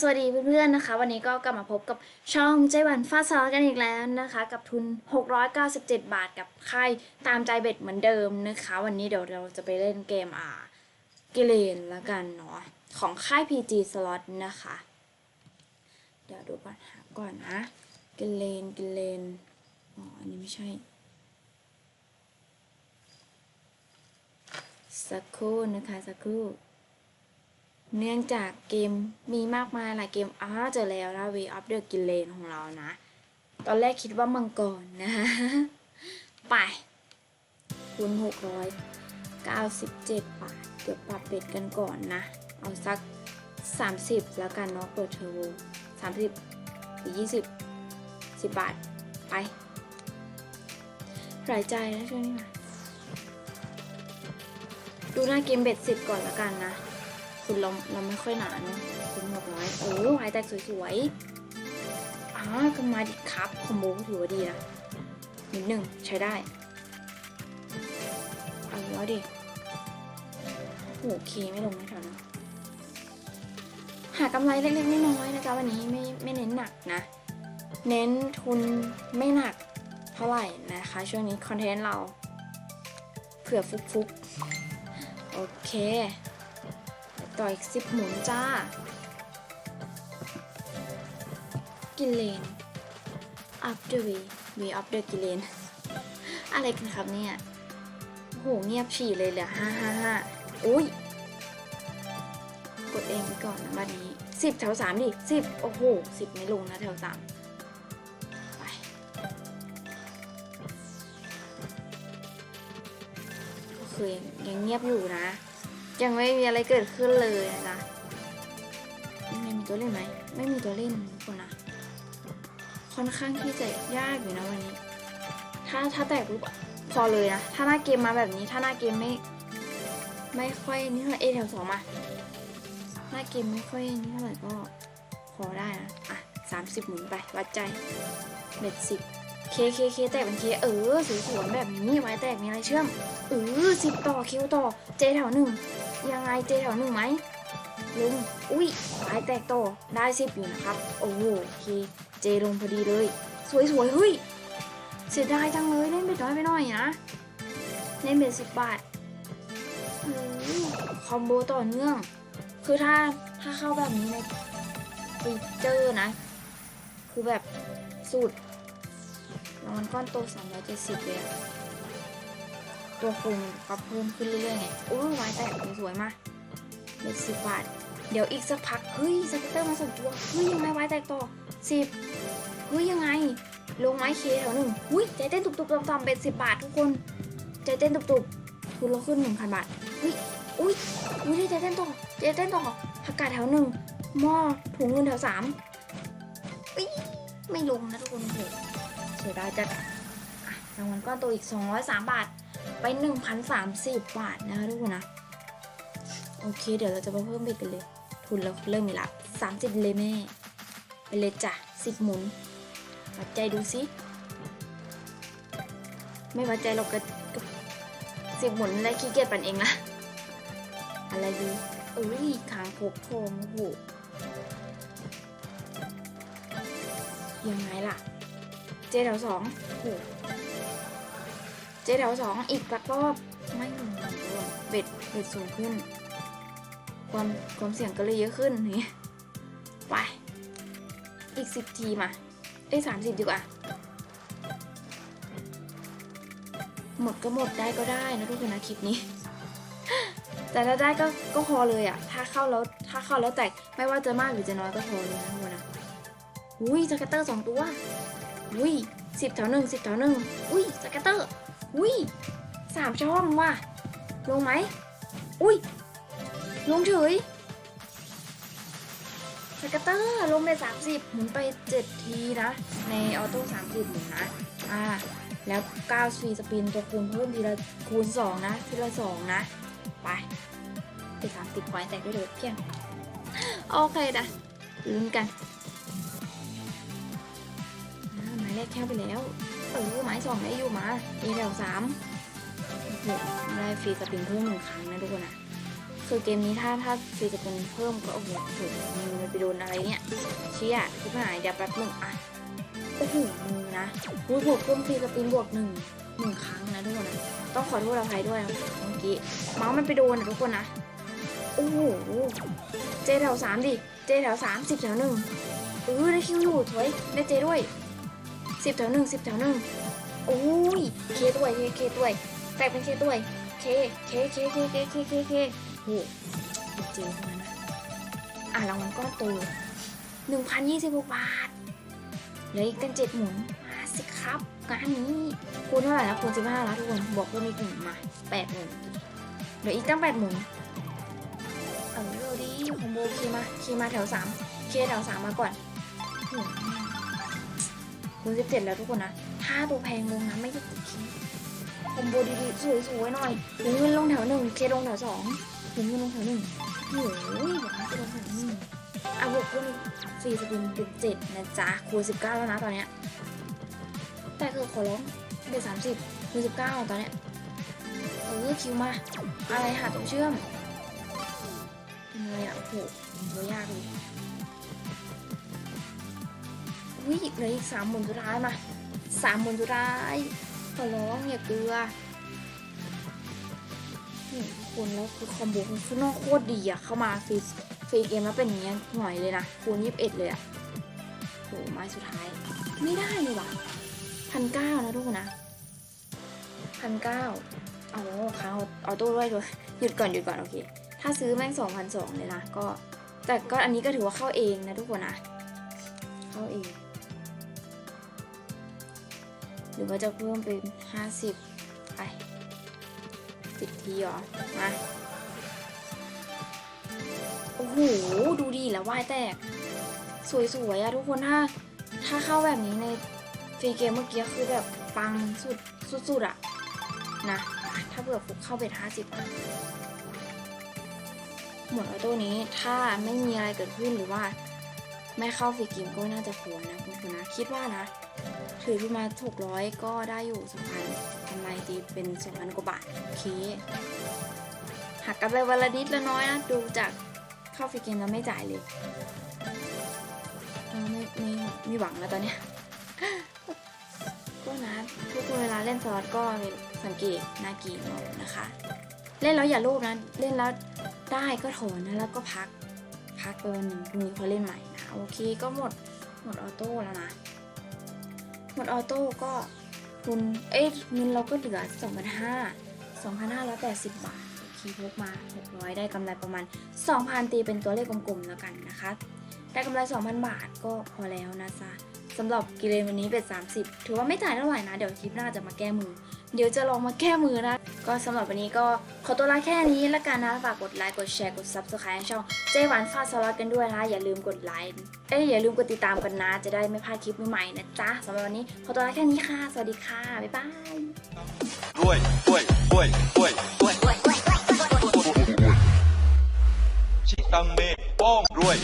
สวัสดีเพื่อนๆนะคะ วันนี้ก็กลับมาพบกับช่องใจหวันฟาซอกันอีกแล้วนะคะ กับทุน 697 บาทกับค่ายตามใจเบ็ดเหมือนเดิมนะคะ วันนี้เดี๋ยวเราจะไปเล่นเกมอ่ากิเลนละกันเนาะของค่าย PG Slot นะคะ เดี๋ยวดูก่อนหาก่อนนะกิเลนกิเลนอ๋ออันนี้ไม่ใช่ สักครู่นะคะ สักครู่ เนื่องจากเกมมีมากมายหลายเกมอ้าเจอแล้วนะ Way of the g i l l e n ของเรานะ ตอนแรกคิดว่ามังกรนะฮะไปคูณหกร้อยเก้าสิบเจ็ดบาท เดี๋ยวปรับเป็ดกันก่อนนะ เอาสักสามสิบแล้วกันเนาะเปิดเทอร์โบสามสิบหรือยี่สิบสิบาท ไปหายใจนะช่วงนี้มาดูหน้าเกมเบ็ดสิบก่อนแล้วกันนะ คุณเราเราไม่ค่อยหนาเนอะคุณหกร้อยโอ้หายแตกสวยๆอ่าก็มาดิครับคอมโบก็ถือว่าดีนะนิดหนึ่งใช้ได้เอาแล้วดิโอ้โหเคไม่ลงไม่ทันนะหากำไรเล็กๆน้อยๆนะจ๊ะวันนี้ไม่ไม่เน้นหนักนะ เน้นทุนไม่หนักเท่าไหร่นะคะ ช่วงนี้คอนเทนต์เราเผื่อฟุกๆ โอเค ต่ออีกสิบหมุนจ้า กิเลน up the way way up the กิเลน อะไรกันครับเนี่ยโหเงียบฉี่เลยเหลือห้าห้าห้าอุ้ย กดเองไปก่อนนะบัดนี้สิบแถวสามดิสิบโอ้โหสิบไม่ลงนะแถวสามไปก็คือยังเงียบอยู่นะ ยังไม่มีอะไรเกิดขึ้นเลยนะไม่มีตัวเล่นไหม ไม่มีตัวเล่นทุกคนนะ ค่อนข้างที่จะยากอยู่นะวันนี้ ถ้าถ้าแตกปุ๊บพอเลยนะ ถ้าหน้าเกมมาแบบนี้ ถ้าหน้าเกมไม่ ไม่ค่อยนี่เท่าไหร่เอแถวสองมาหน้าเกมไม่ค่อยนี่เท่าไหร่ก็พอได้นะ อะสามสิบหมุนไป วัดใจเม็ดสิบ เคเคเคแตกเป็นเคเออสวยๆแบบนี้ไว้แตกมีอะไรเชื่อมเออสิบต่อคิวต่อเจแถวหนึ่งยังไงเจแถวหนึ่งไหมลุงอุ้ยสายแตกต่อได้สิบอยู่นะครับโอ้โหเคเจลงพอดีเลย สวยสวยๆเฮ้ยเสียดายจังเลยเล่นไปน้อยไปหน่อยนะเล่นเป็นสิบบาทอ้โหคอมโบต่อเนื่อง คือถ้าถ้าเข้าแบบนี้ในฟีเจอร์นะ คือแบบสูต รางวัลก้อนโตสามร้อยเจ็ดสิบเลยตัวคูณก็เพิ่มขึ้นเรื่อยๆไงอู้ไม้แตกสวยมากเลขสิบบาท เดี๋ยวอีกสักพัก เฮ้ยสเก็ตเตอร์มาสองตัว เฮ้ยยังไงไม้แตกต่อสิบเฮ้ยยังไง ลงไม้เคแถวหนึ่งอุ้ยใจเต้นตุบๆต่ำๆเป็นสิบบาททุกคน ใจเต้นตุบๆทุนเราขึ้นหนึ่งพันบาทเฮ้ยอุ้ยอุ้ยใจเต้นต่อใจเต้นต่อผักกาดแถวหนึ่งหม้อถุงเงินแถวสามอุ้ยไม่ลงนะทุกคนเสียดายจัดอะอะรางวัลก้อนโตอีก 203 บาท ไป 1,030 บาทนะคะทุกคนนะ โอเค เดี๋ยวเราจะมาเพิ่มเบ็ดกันเลย ทุนเราเริ่มมีละ30 เลยแม่ ไปเลยจ้ะ 10 หมุน วัดใจดูสิ ไม่วัดใจเราก็สิบหมุนได้ขี้เกียจปั่นเองนะอะไรดีเอ้ยคางพกโคมโอ้โหยังไงล่ะ เจแถวสองโอ้โหเจแถวสองอีกสักรอบไม่หนุนด้วยเบ็ดเบ็ดสูงขึ้น ความความเสี่ยงก็เลยเยอะขึ้นนี่ไปอีกสิบทีมาเอ้ยสามสิบดีกว่า หมดก็หมดได้ก็ได้นะทุกคนนะคลิปนี้ แต่ถ้าได้ก็ก็พอเลยอะถ้าเข้าแล้วถ้าเข้าแล้วแตกไม่ว่าจะมากหรือจะน้อยก็พอเลยนะทุกคนนะอุ้ยสเก็ตเตอร์สองตัว อุ้ยสิบแถวหนึ่งสิบแถวหนึ่งอุ้ยสก็ตเตอร์อุ้ยสามช่องว่ะ ลงไหม อุ้ย ลงเฉยสเกตเตอร์ลงไปสามสิบหมุนไปเจ็ดทีนะ ในออโต้สามสิบหมุนนะ อ่า แล้วก้าวฟรีสปินตัวคูณเพิ่มทีละคูณสองนะ ทีละสองนะ ไปไปสามสิบไว้แตก็เดือดเพียง โอเคนะลุ้นกัน แค่ไปแล้วเออหมายสองได้อยู่มาเอแถวสามโอ้โหได้ฟรีสปินเพิ่มหนึ่งครั้งนะทุกคนนะคือเกมนี้ถ้าถ้าฟรีสปินเพิ่มก็โอ้โหโอ้โหมือมันไปโดนอะไรเนี่ยเชี่ยที่หายเดี๋ยวแป๊บหนึ่งอะโอ้โหมือนะอุ้ยบวกเพิ่มฟรีสปินบวกหนึ่งหนึ่งครั้งนะทุกคนนะต้องขอโทษอภัยด้วยเมื่อกี้เมาส์มันไปโดนนะทุกคนนะโอ้โหเจแถวสามดิเจแถวสามสิบแถวหนึ่งเออได้คิวอยู่ถอยได้เจด้วย สิบแถวหนึ่งสิบแถวหนึ่งโอ้ยเคด้วยเคเคด้วยแตกเป็นเคด้วยเคเคเคเคเคเคเคเคโอ้เจเท่านั้นนะอะรางวัลก้อนโตหนึ่งพันยี่สิบหกบาทเหลืออีกกันเจ็ดหมุนมาสิครับงานนี้คูณเท่าไหร่แล้วคูณสิบห้าแล้วทุกคนบอกเพิ่มอีกหนึ่งมาแปดหมุนเหลืออีกตั้งแปดหมุนเออเอาดีคอมโบเคมาเคมาแถวสามเคแถวสามมาก่อน คูณสิบเจ็ดแล้วทุกคนนะ ถ้าตัวแพงลงนะไม่ได้ติดคีคอมโบดีๆสวยๆหน่อยหมุนเงินลงแถวหนึ่งเคลงแถวสองหมุนเงินลงแถวหนึ่งโอ้โหแบบนี้จะลงแถวหนึ่งอะบวกเพิ่มสี่สปินเป็นเจ็ดนะจ๊ะคูณสิบเก้าแล้วนะตอนเนี้ยแต่คือขอร้องเป็นสามสิบคูณสิบเก้าตอนเนี้ยเออคิวมา อะไรหาตัวเชื่อมเป็นไงอะโอ้โหตัวยากเลย วิเหลืออีกสามหมุนสุดท้ายมาสามหมุนสุดท้ายขอร้องอย่าเกลือนี่คนแล้วคือคอมโบของข้างนอกโคตรดีอะเข้ามาฟรีฟรีเกมแล้วเป็นอย่างเงี้ยหน่อยเลยนะคูณยี่สิบเอ็ดเลยอะโหไม้สุดท้าย ไม่ได้เลยว่ะพันเก้านะทุกคนนะพันเก้าเอาเขาเอาตู้ด้วยด้วยหยุดก่อนหยุดก่อนโอเค ถ้าซื้อแม่งสองพันสองเลยนะก็ แต่ก็อันนี้ก็ถือว่าเข้าเองนะทุกคนนะเข้าเอง หรือว่าจะเพิ่มเป็นห้าสิบไปสิบทีหรอมาโอ้โห ดูดีแล้ววายแตก สวยๆอะทุกคนถ้า ถ้าเข้าแบบนี้ในฟรีเกมเมื่อกี้คือแบบปังสุดสุดๆอะนะ ถ้าเผื่อฟุกเข้าไปห้าสิบหมวดออโต้นี้ถ้าไม่มีอะไรเกิดขึ้นหรือว่า ไม่เข้าฟรีเกมก็น่าจะควนะคุณคุณนะคิดว่านะ ถือที่มาถูกร้อยก็ได้อยู่สองพันกำไรตีเป็นสองพันกว่าบาทโอเคหักกันไปวันละนิดละน้อยนะดูจากเข้าฟรีเกมแล้วไม่จ่ายเลยเราไม่ไม่ไม่หวังแล้วตอนเนี้ยก็นะทุกคนเวลาเล่นสล็อตก็สังเกตนากีมองนะคะ เล่นแล้วอย่าโลภนะ เล่นแล้วได้ก็ถอนนะแล้วก็พัก พักไปวันหนึ่งพรุ่งนี้ค่อเล่นใหม่ โอเคก็หมดหมดออโต้แล้วนะ หมดออโต้ก็คุณเอ้ยเงินเราก็เหลือ2 5 0 0 2,580 บาทโอเคพกมา 600 ได้กำไรประมาณ 2,000 ตีเป็นตัวเลขกลมๆแล้วกันนะคะ ได้กำไร 2,000 บาทก็พอแล้วนะจ๊ะ สำหรับกิเลนวันนี้เป็น30 ถือว่าไม่จ่ายเท่าไหร่นะ เดี๋ยวคลิปหน้าจะมาแก้มือ เดี๋ยวจะลองมาแก้มือนะ ก็สำหรับวันนี้ก็ขอตัวลาแค่นี้แล้วกันนะฝากกดไลค์กดแชร์กด subscribe ให้ช่องเจหวานฟาดสล็อตกันด้วยนะอย่าลืมกดไลค์เอ้ยอย่าลืมกดติดตามกันนะ จะได้ไม่พลาดคลิปใหม่ๆนะจ๊ะสำหรับวันนี้ขอตัวลาแค่นี้ค่ะสวัสดีค่ะบ๊ายบายรวยรวยรวยรวยรวยรวยรวยรวยชิตังเมโป้องรวย